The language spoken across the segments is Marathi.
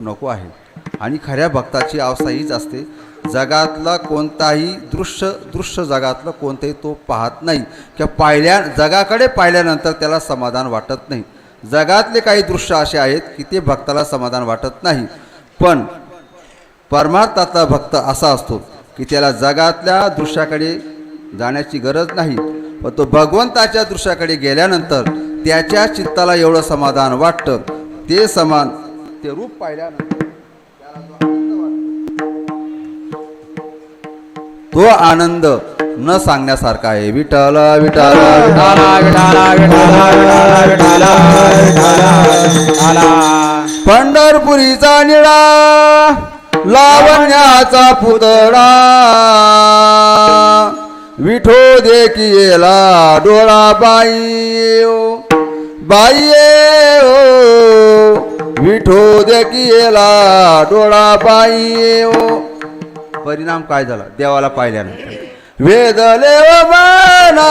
नको आहे. आणि खऱ्या भक्ताची अवस्था हीच असते जगातला कोणताही दृश्य दृश्य जगातलं कोणतंही तो पाहत नाही. किंवा पाहिल्या जगाकडे पाहिल्यानंतर त्याला समाधान वाटत नाही. जगातले काही दृश्य असे आहेत की ते भक्ताला समाधान वाटत नाही. पण परमार्थातला भक्त असा असतो की त्याला जगातल्या दृश्याकडे जाण्याची गरज नाही. पण तो भगवंताच्या दृश्याकडे गेल्यानंतर त्याच्या चित्ताला एवढं समाधान वाटतं. ते समान ते रूप पाहिल्यानंतर त्याला जो आनंद वाटतो, तो आनंद न सांगण्यासारखा आहे. विठ्ठल विठ्ठल पंढरपुरीचा निळा लावण्याचा पुतळा. विठो देखिएला डोळा बाई. बाई ओ. विठो देखिला डोळा बाई ओ परिणाम काय झाला? देवाला पाहिल्यानंतर. वेदले मना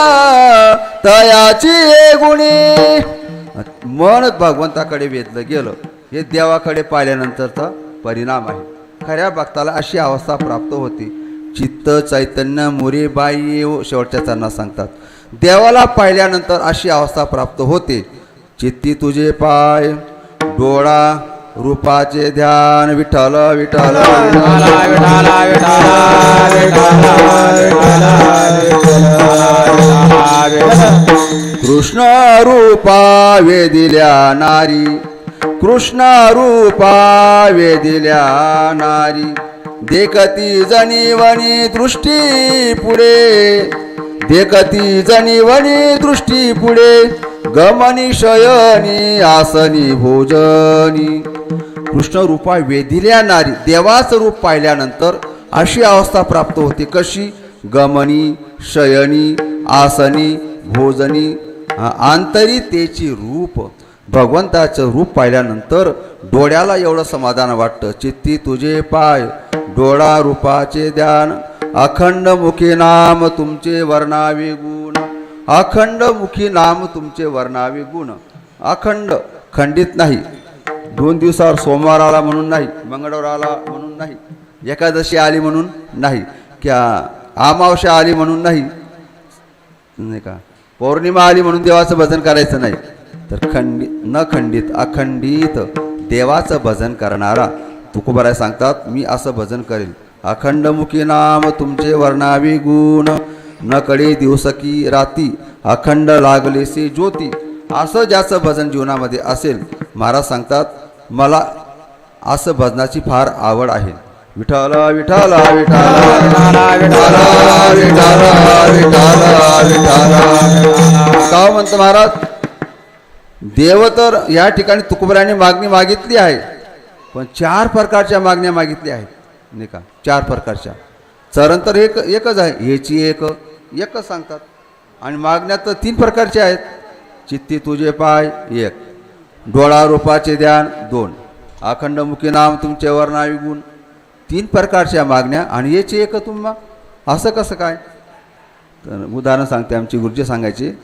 तयाची गुणी. मन भगवंताकडे वेधलं गेलं. हे देवाकडे पाहिल्यानंतरचा परिणाम आहे. खऱ्या भक्ताला अशी अवस्था प्राप्त होती. चित्त चैतन्य मोरे बाई ओ शेवटच्या त्यांना सांगतात. देवाला पाहिल्यानंतर अशी अवस्था प्राप्त होते. चित्ती तुझे पाय. डोळा रूपाचे ध्यान विठ्ठल विठ्ठल कृष्ण रूपा वेदिल्या नारी कृष्ण रूपा वेदिल्या नारी. देखती जणीवणी दृष्टी पुढे देखती जणीवणी दृष्टी पुढे गमनी शयनी आसनी भोजनी. कृष्ण रूपा वेदिल्या नारी देवाचं रूप पाहिल्यानंतर अशी अवस्था प्राप्त होते. कशी? गमनी शयनी आसनी भोजनी आंतरी आंतरितेची रूप. भगवंताचं रूप पाहिल्यानंतर डोळ्याला एवढं समाधान वाटतं. चित्ती तुझे पाय डोळा रूपाचे ध्यान. अखंड मुखी नाम तुमचे वर्णावे गुण. अखंड मुखी नाम तुमचे वर्णावे गुण. अखंड खंडित नाही. दोन दिवसावर सोमवार आला म्हणून नाही मंगळवार आला म्हणून नाही एकादशी आली म्हणून नाही क्या अमावस्या आली म्हणून नाही. नाही का? पौर्णिमा आली म्हणून देवाचं भजन करायचं नाही. तर खंडित न खंडित अखंडित देवाचं भजन करणारा. तुकोबराय सांगतात मी असं भजन करेल अखंडमुखी नाम तुमचे वर्णावी गुण. न दिवसकी राती अखंड लागलेसे ज्योती. असं ज्याचं भजन जीवनामध्ये असेल महाराज सांगतात मला असं भजनाची फार आवड आहे. विठाला विठाला विठाला विठाला विठाला विठाला का म्हणतो महाराज? देव तर या ठिकाणी तुकोबराने मागणी मागितली आहे पण चार प्रकारच्या मागण्या मागितल्या आहेत. नाही का? चार प्रकारच्या. चरण तर एक एकच आहे. याची एक एकच सांगतात. आणि मागण्या तर तीन प्रकारच्या आहेत. चित्ती तुझे पाय एक. डोळा रूपाचे ध्यान दोन. अखंडमुखी नाम तुमचे वर्णावी गुण तीन प्रकारच्या मागण्या आणि याची एक तुम्हा असं कसं काय? तर उदाहरण सांगते आमचे गुरुजी सांगायचे.